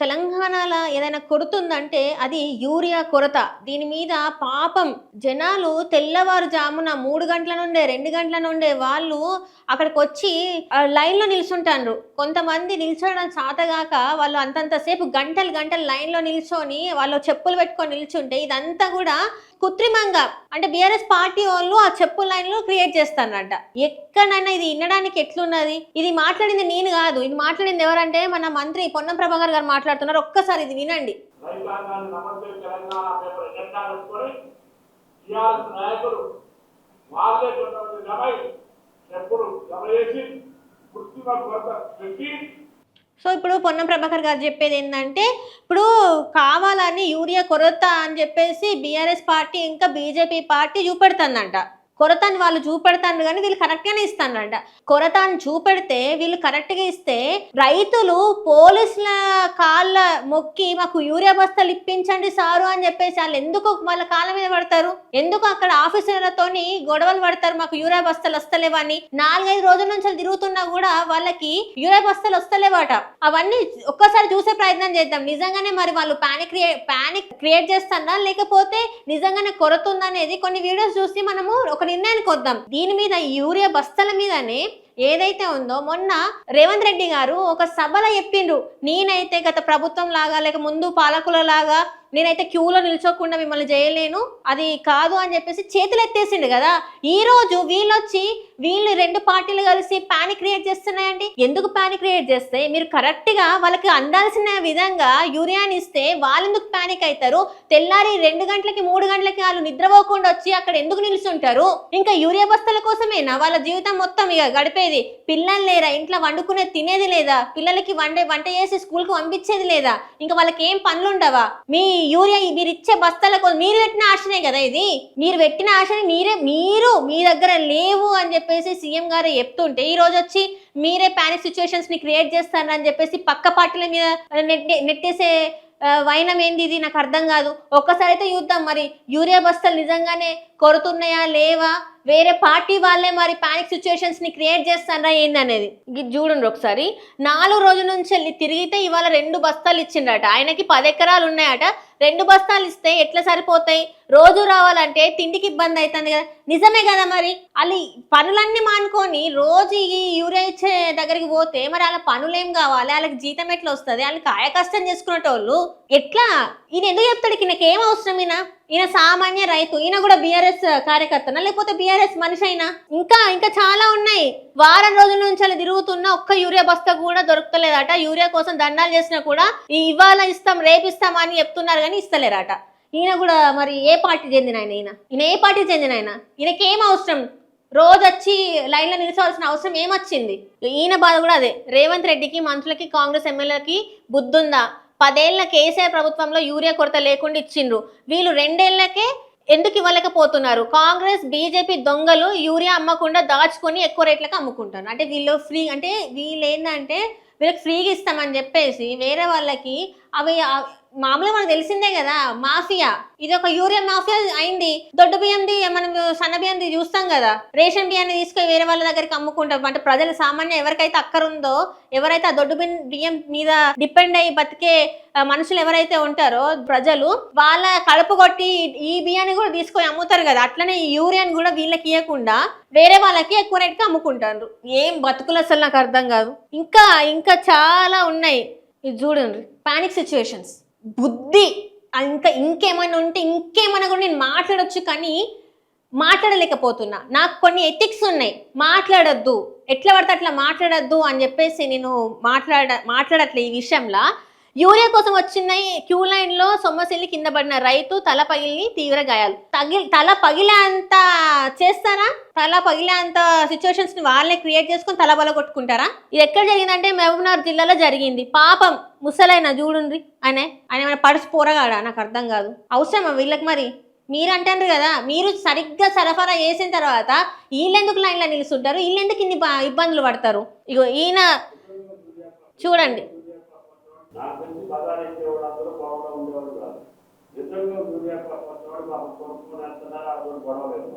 తెలంగాణలో ఏదైనా కొడుతుందంటే అది యూరియా కొరత. దీని మీద పాపం జనాలు తెల్లవారుజామున మూడు గంటల నుండే రెండు గంటల నుండే వాళ్ళు అక్కడికి వచ్చి లైన్లో నిల్చుంటారు కొంతమంది నిల్చోవడం చాతగాక వాళ్ళు అంతంతసేపు గంటలు గంటలు లైన్లో నిల్చొని వాళ్ళు చెప్పులు పెట్టుకొని నిల్చుంటే ఇదంతా కూడా కృత్రిమంగా అంటే బీఆర్ఎస్ పార్టీ వాళ్ళు ఆ చెప్పు లైన్లో క్రియేట్ చేస్తారంట ఎక్కడైనా ఇది వినడానికి ఎట్లున్నది? ఇది మాట్లాడింది నేను కాదు. ఇది మాట్లాడింది ఎవరంటే మన మంత్రి పొన్నం ప్రభాకర్ గారు మాట్లాడుతున్నారు. ఒక్కసారి ఇది వినండి. వాళ్ళే సో ఇప్పుడు పొన్నం ప్రభాకర్ గారు చెప్పేది ఏంటంటే ఇప్పుడు కావాలని యూరియా కొరత అని చెప్పేసి బీఆర్ఎస్ పార్టీ ఇంకా బీజేపీ పార్టీ చూపెడుతుందంట. కొరతని వాళ్ళు చూపెడతాను కానీ వీళ్ళు కరెక్ట్గానే ఇస్తానంట. కొరత చూపెడితే వీళ్ళు కరెక్ట్గా ఇస్తే రైతులు పోలీసుల కాళ్ళ మొక్కి మాకు యూరియా బస్తాలు ఇప్పించండి సారు అని చెప్పేసి వాళ్ళు ఎందుకు వాళ్ళ కాళ్ళ మీద పడతారు? ఎందుకు అక్కడ ఆఫీసర్లతోని గొడవలు పడతారు? మాకు యూరియా బస్తాలు వస్తలేవని నాలుగైదు రోజుల నుంచి తిరుగుతున్నా కూడా వాళ్ళకి యూరియా బస్తాలు వస్తలేవట. అవన్నీ ఒక్కసారి చూసే ప్రయత్నం చేద్దాం. నిజంగానే మరి వాళ్ళు పానిక్ పానిక్ క్రియేట్ చేస్తారా? లేకపోతే నిజంగానే కొరత ఉందనేది కొన్ని వీడియోస్ చూసి మనము ఒక నిర్ణయానికి వద్దాం. దీని మీద యూరియా బస్తాల మీదనే ఏదైతే ఉందో మొన్న రేవంత్ రెడ్డి గారు ఒక సభలో చెప్పిండ్రు. నేనైతే గత ప్రభుత్వం లాగా లేక ముందు పాలకుల లాగా నేనైతే క్యూలో నిల్చోకుండా మిమ్మల్ని చేయలేను అది కాదు అని చెప్పేసి చేతులు ఎత్తేసిండు కదా. ఈ రోజు వీళ్ళొచ్చి వీళ్ళు రెండు పార్టీలు కలిసి పానిక్ క్రియేట్ చేస్తున్నాయండి. ఎందుకు పానిక్ క్రియేట్ చేస్తే? మీరు కరెక్ట్గా వాళ్ళకి అందాల్సిన విధంగా యూరియాని ఇస్తే వాళ్ళు ఎందుకు పానిక్ అవుతారు తెల్లారి రెండు గంటలకి మూడు గంటలకి వాళ్ళు నిద్రపోకుండా వచ్చి అక్కడ ఎందుకు నిలుచుంటారు? ఇంకా యూరియా బస్తాల కోసమేనా? వాళ్ళ జీవితం మొత్తం ఇక గడిపేది? పిల్లలు లేరా? ఇంట్లో వండుకునే తినేది లేదా? పిల్లలకి వండే వంట చేసి స్కూల్కి పంపించేది లేదా? ఇంకా వాళ్ళకి ఏం పనులు ఉండవా మీ యూరియా మీరు ఇచ్చే బస్తాల కోసం మీరు పెట్టిన ఆశనే కదా ఇది? మీరు పెట్టిన ఆశని మీరే మీరు మీ దగ్గర లేవు అని చెప్పేసి సీఎం గారు చెప్తుంటే ఈ రోజు వచ్చి మీరే ప్యానిక్ సిచ్యువేషన్స్ని క్రియేట్ చేస్తారని చెప్పేసి పక్క పార్టీల మీద నెట్టే నెట్టేసే వైనం ఏంది ఇది? నాకు అర్థం కాదు. ఒక్కసారి అయితే చూద్దాం మరి. యూరియా బస్తాలు నిజంగానే కొరుతున్నాయా లేవా? వేరే పార్టీ వాళ్ళే మరి పానిక్ సిచ్యువేషన్స్ని క్రియేట్ చేస్తారా ఏంది అనేది? ఇది చూడండి ఒకసారి. నాలుగు రోజుల నుంచి వెళ్ళి తిరిగితే ఇవాళ రెండు బస్తాలు ఇచ్చిండట ఆయనకి పది ఎకరాలు ఉన్నాయట. రెండు బస్తాలు ఇస్తే ఎట్లా సరిపోతాయి? రోజు రావాలంటే తిండికి ఇబ్బంది అవుతుంది కదా. నిజమే కదా మరి? వాళ్ళు పనులన్నీ మానుకొని రోజు ఈ యూరియా ఇచ్చే దగ్గరికి పోతే మరి వాళ్ళ పనులు ఏం కావాలి? వాళ్ళకి జీతం ఎట్లా వస్తుంది? వాళ్ళు కాయ కష్టం చేసుకునేటోళ్ళు ఎట్లా? ఈయన ఎందుకు చెప్తాడు? ఈయనకి ఏం అవసరం ఈయన? ఈయన సామాన్య రైతు. ఈయన కూడా బీఆర్ఎస్ కార్యకర్తనా? లేకపోతే బీఆర్ఎస్ మనిషి అయినా ఇంకా ఇంకా చాలా ఉన్నాయి. వారం రోజుల నుంచి అలా తిరుగుతున్న ఒక్క యూరియా బస్తా కూడా దొరకలేదట యూరియా కోసం దండాలు చేసినా కూడా ఈ ఇవాళ ఇస్తాం రేపు ఇస్తాం అని చెప్తున్నారు కానీ ఇస్తలేరట. ఈయన కూడా మరి ఏ పార్టీ చెందిన ఆయన ఈయన? ఈయన ఏ పార్టీ చెందిన ఆయన? ఈయనకేం అవసరం? రోజు వచ్చి లైన్లో నిలిచవలసిన అవసరం ఏమొచ్చింది? ఈయన బాధ కూడా అదే. రేవంత్ రెడ్డికి మంత్రులకి కాంగ్రెస్ ఎమ్మెల్యేలకి బుద్ధుందా? పదేళ్ళ కేసీఆర్ ప్రభుత్వంలో యూరియా కొరత లేకుండా ఇచ్చిండ్రు. వీళ్ళు రెండేళ్ళకే ఎందుకు ఇవ్వలేకపోతున్నారు? కాంగ్రెస్ బీజేపీ దొంగలు యూరియా అమ్మకుండా దాచుకొని ఎక్కువ రేట్లకు అమ్ముకుంటారు అంటే వీళ్ళు ఫ్రీ అంటే వీళ్ళు ఏంటంటే వీళ్ళకి ఫ్రీగా ఇస్తామని చెప్పేసి వేరే వాళ్ళకి అవి మామూలుగా మనకు తెలిసిందే కదా మాఫియా. ఇది ఒక యూరియా మాఫియా అయింది. దొడ్డు బియ్యంది మనం సన్న బియ్యంది చూస్తాం కదా. రేషన్ బియ్యాన్ని తీసుకొని వేరే వాళ్ళ దగ్గరికి అమ్ముకుంటాం. అంటే ప్రజలు సామాన్య ఎవరికైతే అక్కరుందో ఎవరైతే ఆ దొడ్డు బియ్యం బియ్యం మీద డిపెండ్ అయ్యి బతికే మనుషులు ఎవరైతే ఉంటారో ప్రజలు వాళ్ళ కడుపు కొట్టి ఈ బియ్యాన్ని కూడా తీసుకొని అమ్ముతారు కదా. అట్లనే ఈ యూరియాని కూడా వీళ్ళకి ఇవ్వకుండా వేరే వాళ్ళకి ఎక్కువ రేట్కి అమ్ముకుంటారు. ఏం బతుకులు అసలు నాకు అర్థం కాదు. ఇంకా ఇంకా చాలా ఉన్నాయి. ఇది చూడండి. పానిక్ సిచ్యువేషన్స్ బుద్ధి. ఇంకా ఇంకేమైనా ఉంటే ఇంకేమైనా కూడా నేను మాట్లాడొచ్చు కానీ మాట్లాడలేకపోతున్నా. నాకు కొన్ని ఎథిక్స్ ఉన్నాయి. మాట్లాడద్దు. ఎట్లా పడితే అట్లా మాట్లాడద్దు అని చెప్పేసి నేను మాట్లాడ మాట్లాడట్లే ఈ విషయంలో. యూరియా కోసం వచ్చిన క్యూ లైన్లో సొమ్మసిల్లి కింద పడిన రైతు తల పగిలి తీవ్ర గాయాలు. తగిలి తల పగిలేంత చేస్తారా? తల పగిలేంత సిచ్యువేషన్స్ని వాళ్ళే క్రియేట్ చేసుకొని తల బల కొట్టుకుంటారా? ఇది ఎక్కడ జరిగిందంటే మహబూబ్నగర్ జిల్లాలో జరిగింది. పాపం ముసలైన చూడుండ్రి. అనే ఆయన ఏమైనా పడిచి పోరగాడా? నాకు అర్థం కాదు. అవసరమా వీళ్ళకి మరి? మీరు అంటారు కదా మీరు సరిగ్గా సరఫరా చేసిన తర్వాత వీళ్ళెందుకు లైన్లో నిలుస్తుంటారు? వీళ్ళెందుకు ఇన్ని ఇబ్బందులు పడతారు? ఇగో ఈయన చూడండి. నాకు తెలిసి బజార్ ఎక్కేవాడు అందరూ గొడవలో ఉండేవాడు కాదు. నిజంగా మాకు గొడవ లేదు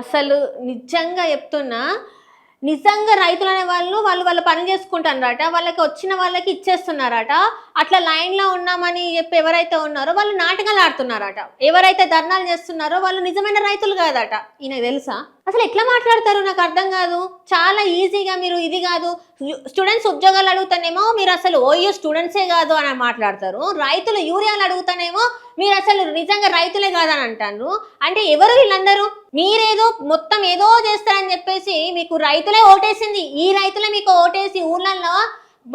అసలు నిజంగా చెప్తున్నా నిజంగా రైతులు అనే వాళ్ళు వాళ్ళు వాళ్ళ పని చేసుకుంటారట వాళ్ళకి వచ్చిన వాళ్ళకి ఇచ్చేస్తున్నారట. అట్లా లైన్లో ఉన్నామని చెప్పి ఎవరైతే ఉన్నారో వాళ్ళు నాటకాలు ఆడుతున్నారట. ఎవరైతే ధర్నాలు చేస్తున్నారో వాళ్ళు నిజమైన రైతులు కాదట. ఈయన తెలుసా? అసలు ఎట్లా మాట్లాడతారు నాకు అర్థం కాదు. చాలా ఈజీగా మీరు ఇది కాదు. స్టూడెంట్స్ ఉద్యోగాలు అడుగుతానేమో మీరు అసలు ఓయో స్టూడెంట్సే కాదు అని మాట్లాడతారు. రైతులు యూరియాలు అడుగుతానేమో మీరు అసలు నిజంగా రైతులే కాదని అంటారు. అంటే ఎవరు వీళ్ళందరూ? మీరేదో మొత్తం ఏదో చేస్తారని చెప్పేసి మీకు రైతులే ఓటేసింది. ఈ రైతులే మీకు ఓటేసి ఊర్లలో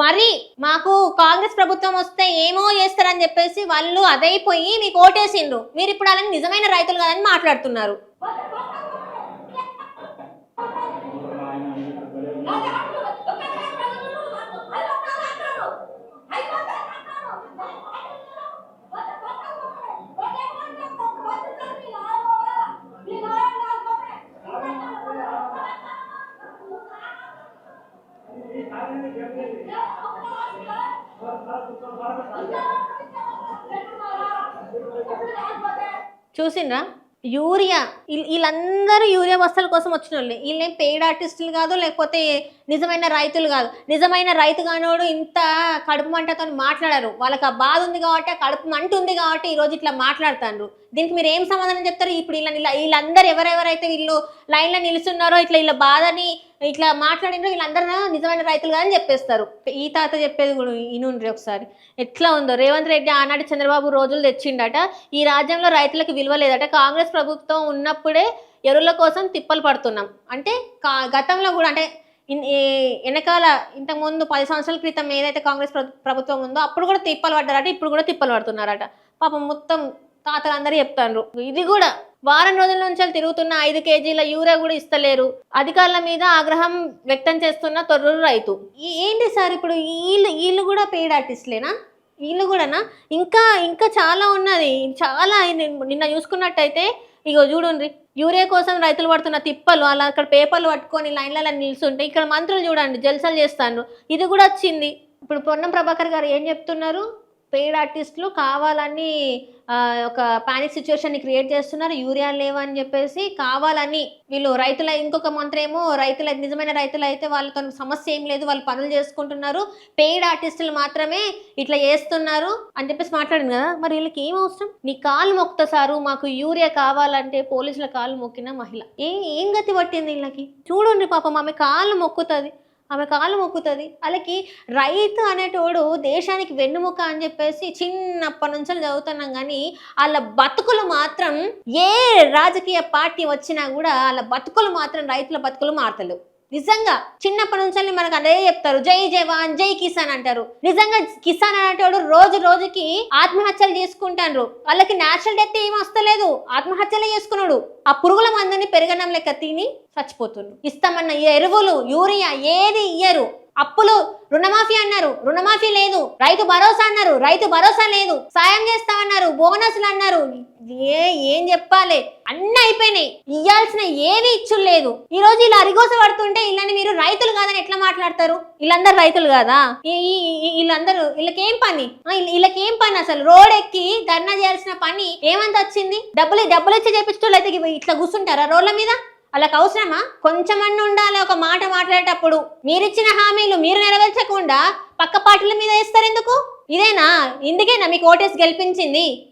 మరి మాకు కాంగ్రెస్ ప్రభుత్వం వస్తే ఏమో చేస్తారని చెప్పేసి వాళ్ళు అదైపోయి మీకు ఓటేసిండ్రు. మీరు ఇప్పుడు అలాని నిజమైన రైతులు కాదని మాట్లాడుతున్నారు. చూసిండ్రా? యూరియా వీళ్ళ- వీళ్ళందరూ యూరియా బస్తాల కోసం వచ్చిన వాళ్ళు వీళ్ళేం పెయిడ్ ఆర్టిస్టులు కాదు లేకపోతే నిజమైన రైతులు కాదు. నిజమైన రైతు కానోడు ఇంత కడుపు మంటతో మాట్లాడరు. వాళ్ళకి ఆ బాధ ఉంది కాబట్టి ఆ కడుపు మంట ఉంది కాబట్టి ఈరోజు ఇట్లా మాట్లాడుతాండ్రు. దీనికి మీరు ఏం సమాధానం చెప్తారు? ఇప్పుడు వీళ్ళ వీళ్ళందరూ ఎవరెవరైతే వీళ్ళు లైన్లో నిలుస్తున్నారో ఇట్లా వీళ్ళ బాధని ఇట్లా మాట్లాడినో వీళ్ళందరూ నిజమైన రైతులు కాదని చెప్పేస్తారు. ఈ తాత చెప్పేది కూడా ఇనుండ్రి ఒకసారి. ఎట్లా ఉందో? రేవంత్ రెడ్డి ఆనాటి చంద్రబాబు రోజులు తెచ్చిండట. ఈ రాజ్యంలో రైతులకు విలువ లేదట. కాంగ్రెస్ ప్రభుత్వం ఉన్నప్పుడే ఎరువుల కోసం తిప్పలు పడుతున్నాం. అంటే కా- గతంలో కూడా అంటే వెనకాల ఇంతకుముందు పది సంవత్సరాల క్రితం ఏదైతే కాంగ్రెస్ ప్రభుత్వం ఉందో అప్పుడు కూడా తిప్పలు పడ్డారట ఇప్పుడు కూడా తిప్పలు పడుతున్నారట. పాపం మొత్తం తాతలందరూ చెప్తాండ్రు. ఇది కూడా వారం రోజుల నుంచి తిరుగుతున్న ఐదు కేజీల యూరియా కూడా ఇస్తలేరు. అధికారుల మీద ఆగ్రహం వ్యక్తం చేస్తున్న తొర్రూరు రైతు. ఏంటి సార్ ఇప్పుడు వీళ్ళు వీళ్ళు కూడా పెయిడ్ ఆర్టిస్ట్లేనా? వీళ్ళు కూడానా? ఇంకా ఇంకా చాలా ఉన్నది. చాలా నిన్న- నిన్న చూసుకున్నట్టయితే ఇగో చూడండి యూరియా కోసం రైతులు పడుతున్న తిప్పలు అలా అక్కడ పేపర్లు పట్టుకొని లైన్లలో నిల్చుంటే ఇక్కడ మంత్రులు చూడండి జల్సలు చేస్తాను ఇది కూడా వచ్చింది. ఇప్పుడు పొన్నం ప్రభాకర్ గారు ఏం చెప్తున్నారు? పెయిడ్ ఆర్టిస్టులు కావాలని ఒక పానిక్ సిచ్యువేషన్ క్రియేట్ చేస్తున్నారు. యూరియా లేవని చెప్పేసి కావాలని వీళ్ళు రైతుల ఇంకొక మంత్రి ఏమో రైతుల నిజమైన రైతులు అయితే వాళ్ళతో సమస్య ఏం లేదు వాళ్ళు పనులు చేసుకుంటున్నారు. పెయిడ్ ఆర్టిస్టులు మాత్రమే ఇట్లా చేస్తున్నారు అని చెప్పేసి మాట్లాడింది కదా. మరి వీళ్ళకి ఏం అవసరం? నీ కాలు మొక్తసారు సారు మాకు యూరియా కావాలంటే పోలీసుల కాలు మొక్కిన మహిళ. ఏ ఏం గతి పట్టింది వీళ్ళకి? చూడండి పాపం ఆమె కాళ్ళు మొక్కుతుంది. ఆమె కాళ్ళు మొక్కుతుంది. వాళ్ళకి రైతు అనేటోడు దేశానికి వెన్నుముక అని చెప్పేసి చిన్నప్పటి నుంచి చదువుతున్నాం కానీ వాళ్ళ బతుకులు మాత్రం ఏ రాజకీయ పార్టీ వచ్చినా కూడా వాళ్ళ బతుకులు మాత్రం రైతుల బతుకులు మారతలు నిజంగా చిన్నప్పటి నుంచి మనకు అదే చెప్తారు. జై జవాన్ జై కిసాన్ అంటారు. నిజంగా కిసాన్ అనేటోడు రోజు రోజుకి ఆత్మహత్యలు చేసుకుంటాండ్రు. వాళ్ళకి నేచురల్ డెత్ ఏం వస్తలేదు. ఆత్మహత్యలే చేసుకున్నాడు. ఆ పురుగుల మందుని పెరగడం లెక్క తిని చచ్చిపోతుండ్రు. ఇస్తామన్న ఈ ఎరువులు యూరియా ఏది ఇయ్యరు. అప్పులు రుణమాఫీ అన్నారు. రుణమాఫీ లేదు. రైతు భరోసా అన్నారు. రైతు భరోసా లేదు. సాయం చేస్తామన్నారు. బోనస్లు అన్నారు. ఏ ఏం చెప్పాలి? అన్ని అయిపోయినాయి. ఇయ్యాల్సిన ఏవి ఇచ్చులు లేదు. ఈ రోజు ఇలా అరిగోస పడుతుంటే ఇలానే మీరు రైతులు కాదని ఎట్లా మాట్లాడతారు? వీళ్ళందరూ రైతులు కాదా? వీళ్ళందరూ వీళ్ళకేం పని? వీళ్ళకేం పని అసలు? రోడ్ ఎక్కి ధర్నా చేయాల్సిన పని ఏమంత వచ్చింది? డబ్బులు డబ్బులు ఇచ్చి చేపించడం అయితే ఇట్లా కూర్చుంటారా రోడ్ల మీద? వాళ్ళకి అవసరమా కొంచెమన్నా ఉండాలి ఒక మాట మాట్లాడేటప్పుడు. మీరిచ్చిన హామీలు మీరు నెరవేర్చకుండా పక్క పార్టీల మీద వేస్తారు ఎందుకు ఇదేనా? ఇందుకేనా? మీకు ఓటేసి గెలిపించింది.